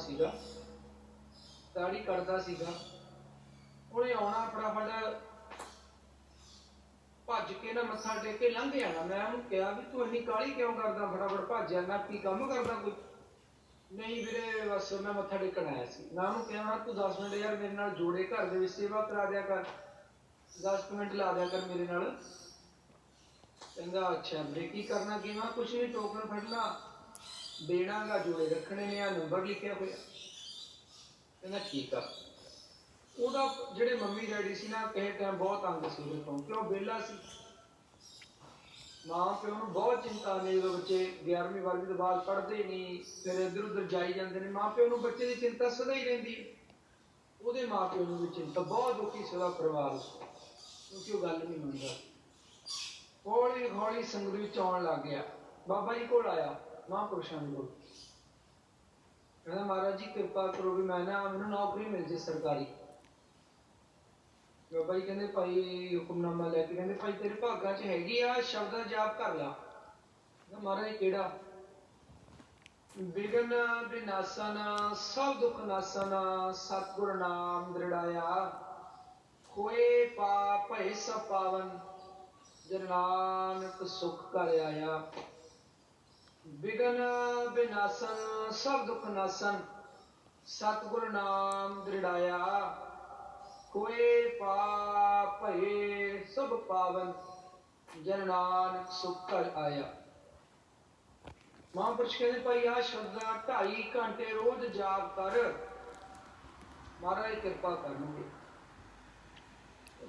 ਸੀਗਾ। ਦਾੜੀ ਕੱਟਦਾ ਸੀਗਾ। ਉਹਨੇ ਆਉਣਾ ਫਟਾਫਟ। ਭੱਜ ਕੇ ਨਾ ਮੱਥਾ ਟੇਕ ਕੇ ਲੰਘ ਜਾਣਾ। ਮੈਂ ਉਹਨੂੰ ਕਿਹਾ ਵੀ ਤੂੰ ਇੰਨੀ ਕਾਹਲੀ ਕਿਉਂ ਕਰਦਾ? ਫਟਾਫਟ ਭੱਜ ਜਾਂਦਾ ਕੀ ਕੰਮ ਕਰਦਾ ਕੋਈ। ਨਹੀਂ ਵੀਰੇ, ਬਸ ਮੈਂ ਮੱਥਾ ਟੇਕਣ ਆਇਆ ਸੀ। ਮੈਂ ਉਹਨੂੰ ਕਿਹਾ, ਮੈਂ ਤੂੰ 10 ਮਿੰਟ ਯਾਰ ਮੇਰੇ ਨਾਲ ਜੋੜੇ ਘਰ ਦੇ ਵਿੱਚ ਸੇਵਾ ਕਰਾ ਦਿਆ ਕਰ। 10 ਮਿੰਟ ਲਾ ਦਿਆ ਕਰ ਮੇਰੇ ਨਾਲ। ਕਹਿੰਦਾ ਅੱਛਾ। ਵੀਰੇ ਕੀ ਕਰਨਾ ਕੀ ਮੈਂ ਕੁਛ ਨਹੀਂ ਟੋਕਨ ਫੜਨਾ। ਦੇਣਾਗਾ ਜੋੜੇ ਰੱਖਣੇ ਨੇ, ਆ ਨੰਬਰ ਲਿਖਿਆ ਹੋਇਆ। ਕਹਿੰਦਾ ਠੀਕ ਆ। ਉਹਦਾ ਜਿਹੜੇ ਮੰਮੀ ਡੈਡੀ ਸੀ ਨਾ, ਕਿਸੇ ਟਾਈਮ ਬਹੁਤ ਤੰਗ ਸੀ ਉਹ ਕਿਉਂ? ਵਿਹਲਾ ਸੀ। ਮਾਂ ਪਿਓ ਨੂੰ ਬਹੁਤ ਚਿੰਤਾ ਨੇ ਜਦੋਂ ਬੱਚੇ 11ਵੀਂ 12ਵੀਂ ਤੋਂ ਬਾਅਦ ਪੜ੍ਹਦੇ ਨਹੀਂ, ਫਿਰ ਇੱਧਰ ਉੱਧਰ ਜਾਈ ਜਾਂਦੇ ਨੇ। ਮਾਂ ਪਿਓ ਨੂੰ ਬੱਚੇ ਦੀ ਚਿੰਤਾ ਸਦਾ ਹੀ ਰਹਿੰਦੀ ਹੈ। ਉਹਦੇ ਮਾਂ ਪਿਓ ਨੂੰ ਵੀ ਚਿੰਤਾ, ਬਹੁਤ ਦੁਖੀ ਸਦਾ ਪਰਿਵਾਰ ਕਿਉਂਕਿ ਉਹ ਗੱਲ ਨਹੀਂ ਮੰਨਦਾ। ਹੌਲੀ ਹੌਲੀ ਸੰਗਤ ਵਿੱਚ ਆਉਣ ਲੱਗ ਗਿਆ। ਬਾਬਾ ਜੀ ਕੋਲ ਆਇਆ। ਮਹਾਂਪੁਰਸ਼ਾਂ ਦੇ ਕੋਲ ਕਹਿੰਦਾ ਮਹਾਰਾਜ ਜੀ, ਕਿਰਪਾ ਕਰੋ ਵੀ ਮੈਂ ਨਾ, ਮੈਨੂੰ ਨੌਕਰੀ ਮਿਲ ਜੇ ਸਰਕਾਰੀ। ਬਾਬਾ ਜੀ ਕਹਿੰਦੇ, ਭਾਈ, ਹੁਕਮਨਾਮਾ ਲੈ ਕੇ ਕਹਿੰਦੇ, ਭਾਈ, ਤੇਰੇ ਭਾਗਾਂ 'ਚ ਹੈਗੀ ਆ, ਸ਼ਬਦ ਜਾਪ ਕਰ ਲਾ। ਮਹਾਰਾਜ ਕਿਹੜਾ? ਵਿਗਨ ਵਿਨਾਸ਼ਨ ਸਭ ਦੁੱਖ ਨਾਸ਼ਨ ਸਤਿਗੁਰ ਨਾਮ ਦ੍ਰਿੜਾਇਆ। ਹੋਏ ਪਾਪ ਭੈ ਸਭ ਪਾਵਨ, ਜਨ ਨਾਨਕ ਸੁਖ ਕਰ ਆਇਆ। ਵਿਗਨ ਵਿਨਾਸ਼ਨ ਸਭ ਦੁੱਖ ਨਾਸ਼ਨ, ਸਤਿਗੁਰ ਨਾਮ ਦ੍ਰਿੜਾਇਆ। ਕੋਏ ਪਾਪ ਭਏ ਸਭ ਪਾਵਨ, ਜਨ ਨਾਨਕ ਸੁਖ ਕਰ ਆਇਆ। ਮਹਾਂਪੁਰਸ਼ ਕਹਿੰਦੇ, ਭਾਈ ਆ ਸ਼ਬਦਾਂ ਢਾਈ ਘੰਟੇ ਰੋਜ਼ ਜਾਪ ਕਰ। ਮਹਾਰਾਜ, ਕਿਰਪਾ ਕਰਨਗੇ।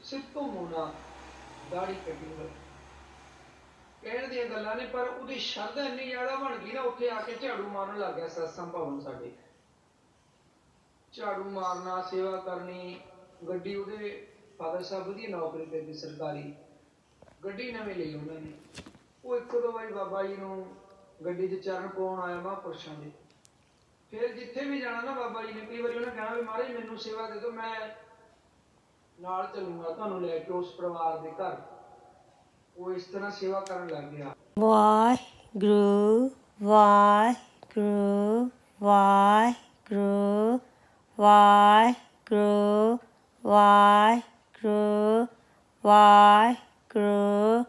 ਸਿੱਧ ਤੋਂ ਮੋਨਾ ਦਾੜੀ ਕੱਟੀ ਹੋਈ। ਕਹਿਣ ਦੀਆਂ ਗੱਲਾਂ ਨੇ, ਪਰ ਉਹਦੀ ਸ਼ਰਧਾ ਇੰਨੀ ਜ਼ਿਆਦਾ ਬਣ ਗਈ ਨਾ, ਉੱਥੇ ਆ ਕੇ ਝਾੜੂ ਮਾਰਨ ਲੱਗ ਗਿਆ ਸਤਸੰਗ ਭਵਨ ਸਾਡੇ। ਝਾੜੂ ਮਾਰਨਾ, ਸੇਵਾ ਕਰਨੀ, ਗੱਡੀ ਉਹਦੇ ਫਾਦਰ ਸਾਹਿਬ ਵਧੀਆ ਨੌਕਰੀ ਤੇ ਸੀ ਸਰਕਾਰੀ। ਗੱਡੀ ਨਵੇਂ ਲਈ ਉਹਨਾਂ ਨੇ। ਉਹ ਇੱਕ ਦੋ ਵਾਰੀ ਬਾਬਾ ਜੀ ਨੂੰ ਗੱਡੀ 'ਚ ਚਰਨ ਪਾਉਣ ਆਇਆ ਮਹਾਂਪੁਰਸ਼ਾਂ ਦੇ। ਫਿਰ ਜਿੱਥੇ ਵੀ ਜਾਣਾ ਨਾ ਬਾਬਾ ਜੀ ਨੇ, ਕਈ ਵਾਰੀ ਉਹਨਾਂ ਕਹਿਣਾ ਵੀ ਮਹਾਰਾਜ ਮੈਨੂੰ ਸੇਵਾ ਦੇ ਦਿਓ, ਮੈਂ ਨਾਲ ਚੱਲੂੰਗਾ, ਤੁਹਾਨੂੰ ਲੈ ਕੇ ਉਸ ਪਰਿਵਾਰ ਦੇ ਘਰ। ਉਹ ਇਸ ਤਰ੍ਹਾਂ ਸੇਵਾ ਕਰਨ ਲੱਗ ਗਿਆ ਵਾਹਿਗੁਰੂ ਵਾਹਿਗੁਰੂ ਵਾਹਿਗੁਰੂ ਵਾਹਿਗੁਰੂ ਵਾਹਿਗੁਰੂ ਵਾਹਿਗੁਰੂ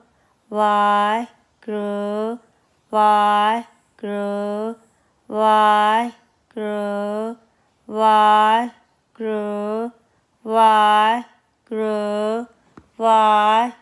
ਵਾਹਿਗੁਰੂ ਵਾਹਿਗੁਰੂ ਵਾਹਿਗੁਰੂ ਵਾਹਿਗੁਰੂ ਵਾਹਿਗੁਰੂ ਵਾਹਿਗੁਰੂ